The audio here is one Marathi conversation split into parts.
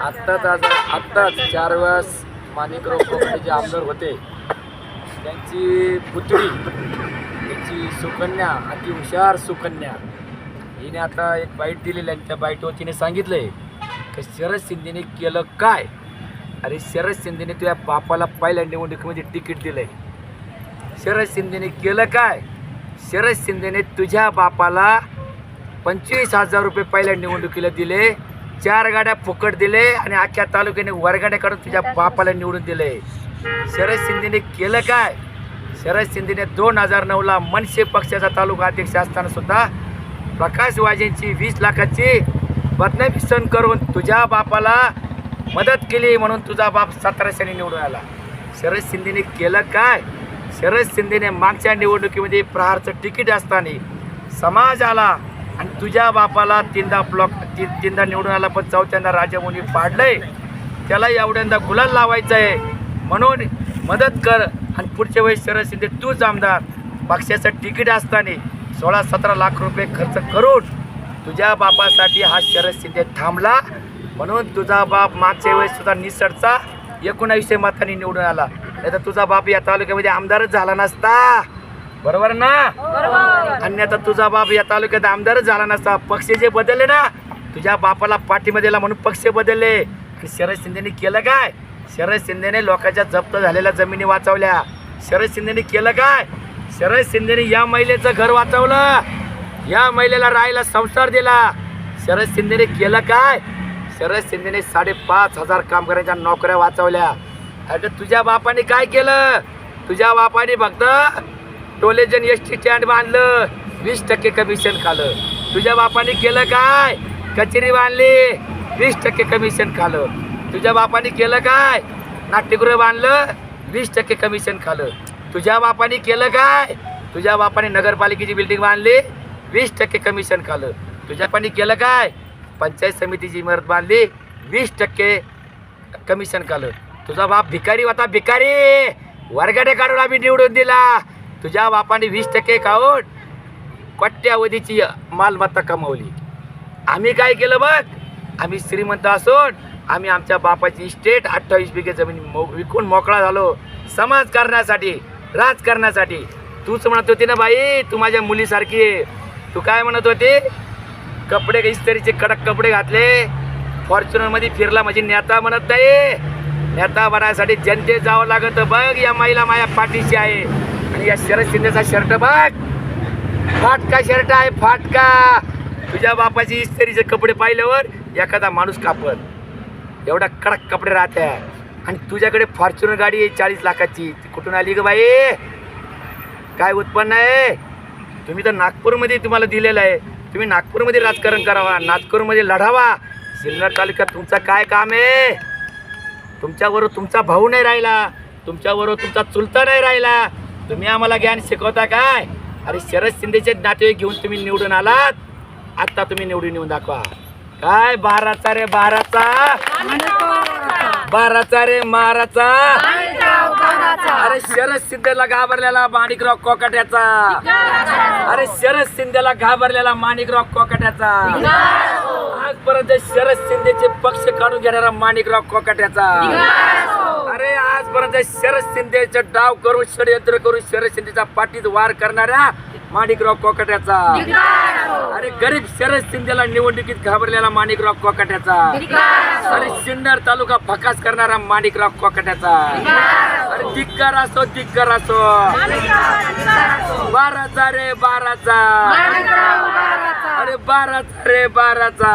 आत्ताच आज आत्ताच चार वेळास माणिकराव कोकणे जे आमदार होते त्यांची पुतळी त्यांची सुकन्या अति हुशार सुकन्या हिने आता एक बाईट दिलेली आणि त्या बाईटवर तिने सांगितलं आहे की शरद शिंदेने केलं काय? अरे शरद शिंदेने तुझ्या बापाला पहिल्या निवडणुकीमध्ये तिकीट दिलं आहे शरद शिंदेने केलं काय? शरद शिंदेने तुझ्या बापाला पंचवीस हजार रुपये पहिल्या निवडणुकीला दिले चार गाड्या फुकट दिले आणि अख्ख्या तालुक्याने वर्गाड्या काढून तुझ्या बापाला निवडून दिले. शरद शिंदेने केलं काय? शरद शिंदेने दोन हजार नऊला मनसे पक्षाचा तालुका अध्यक्ष असताना सुद्धा प्रकाश वाजेंची वीस लाखाची बदनामी सहन करून तुझ्या बापाला मदत केली म्हणून तुझा बाप सतराशेने निवडून आला. शरद शिंदेने केलं काय? शरद शिंदेने मागच्या निवडणुकीमध्ये प्रहारचं तिकीट असताना समाज आला आणि तुझ्या बापाला तीनदा ब्लॉक ती तीनदा निवडून आला पण चौथ्यांदा राजामुनी पाडलंय. त्याला एवढ्यांदा गुलाल लावायचं आहे म्हणून मदत कर आणि पुढच्या वेळेस शरद शिंदे तूच आमदार. पक्षाचं तिकीट असताना सोळा सतरा लाख रुपये खर्च करून तुझ्या बापासाठी हा शरद शिंदे थांबला. म्हणून तुझा बाप मागच्या वेळेस सुद्धा एकोणावीसशे मतांनी निवडून आला. नाही तर तुझा बाप या तालुक्यामध्ये आमदारच झाला नसता. बरोबर ना? अन्यथा तुझा बाप या तालुक्यात आमदारच झाला नसता. पक्ष जे बदलले ना तुझ्या बापाला पाठीमध्ये म्हणून पक्ष बदलले. आणि शरद शिंदेने केलं काय? शरद शिंदेने लोकांच्या जप्त झालेल्या जमिनी वाचवल्या. शरद शिंदेने केलं काय? शरद शिंदेने या महिलेचं घर वाचवलं. या महिलेला राहायला संसार दिला. शरद शिंदेने केलं काय? शरद शिंदेने साडेपाच हजार कामगारांच्या नोकऱ्या वाचवल्या. अरे तुझ्या बापाने काय केलं? तुझ्या बापाने फक्त टोलेजन एस टी स्टँड बांधलं. वीस टक्के कमिशन खालं. तुझ्या बापाने केलं काय? कचेरी बांधली. वीस टक्के कमिशन खालं. तुझ्या बापाने केलं काय? नाट्यगृह बांधलं. वीस टक्के कमिशन खालं. तुझ्या बापाने केलं काय? तुझ्या बापाने नगरपालिकेची बिल्डिंग बांधली. वीस टक्के कमिशन खालं. तुझ्या बापाने केलं काय? पंचायत समितीची इमारत बांधली वीस टक्के कमिशन खालं तुझा बाप भिकारी होता भिकारी! वर्गाडे काढून आम्ही निवडून दिला. तुझ्या बापाने वीस टक्के खाऊन कोट्यावधीची मालमत्ता कमावली. आम्ही काय केलं बघ? आम्ही श्रीमंत असून आम्ही आमच्या बापाची इस्टेट अठ्ठावीस बिघे जमीन मो विकून मोकळा झालो. समाज करण्यासाठी राज करण्यासाठी तूच म्हणत होती ना बाई तू माझ्या मुलीसारखी आहे. तू काय म्हणत होती? कपडे इस्त्रीचे कडक कपडे घातले. फॉर्च्युनरमध्ये फिरला म्हणजे नेता म्हणत नाही. नेता बनायसाठी जनतेत जावं लागत. बघ या महिला माझ्या पाठीशी आहे. आणि या शरद शिंदेचा शर्ट बघ. फाटका शर्ट आहे फाटका. तुझ्या बापाची इस्त्रीचे कपडे पाहिल्यावर एखादा माणूस कापत एवढा कडक कपडे राहते आणि तुझ्याकडे फॉर्च्युनर गाडी आहे चाळीस लाखाची. ती कुठून आली ग बाई? काय उत्पन्न आहे? तुम्ही तर नागपूरमध्ये तुम्हाला दिलेलं आहे. तुम्ही नागपूरमध्ये राजकारण करावा नागपूरमध्ये लढावा. सिन्नर तालुक्यात तुमचं काय काम आहे? तुमच्याबरोबर तुमचा भाऊ नाही राहिला. तुमच्याबरोबर तुमचा चुलता नाही राहिला. तुम्ही आम्हाला ज्ञान शिकवता काय? अरे शरद शिंदेचे नातेवाईक घेऊन तुम्ही निवडून आलात. आत्ता तुम्ही निवडून येऊन दाखवा. काय बाराचा रे बाराचा? बाराचा रे माराचा? अरे शरद शिंदेला घाबरलेला माणिकराव कोकाट्याचा. अरे शरद शिंदेला घाबरलेला माणिकराव कोकाट्याचा. आजपर्यंत शरद शिंदेचे पक्ष काढून घेणारा माणिकराव कोकाट्याचा. अरे आजपर्यंत शरद शिंदेचे डाव करून षडयंत्र करून शरद शिंदेचा पाठीत वार करणाऱ्या माणिकराव कोकाट्याचा. अरे गरीब शरद शिंदेला निवडणुकीत घाबरलेला माणिकराव कोकाट्याचा. अरे सिन्नर तालुका फकास करणारा माणिकराव कोकाट्याचा. धिक्कार असो धिक्कार असो. बाराचा रे बाराचा. अरे बाराचा रे बाराचा.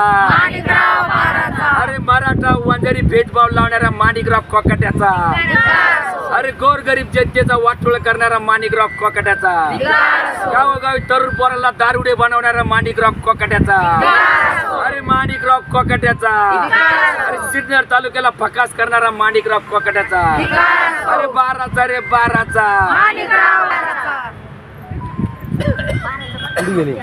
अरे मराठा वंजारी भेदभाव लावणारा माणिकराव कोकाट्याचा. अरे गोरगरीब जनतेचा वाटोळ करणारा माणिकराव कोकाट्याचा. गावोगावी तरुण पोराला दारुडे बनवणारा माणिकराव कोकाट्याचा. अरे माणिकराव कोकाट्याचा. अरे सिन्नर तालुक्याला फकास करणारा माणिकराव कोकाट्याचा. अरे बाराचा रे बाराचा. गेले?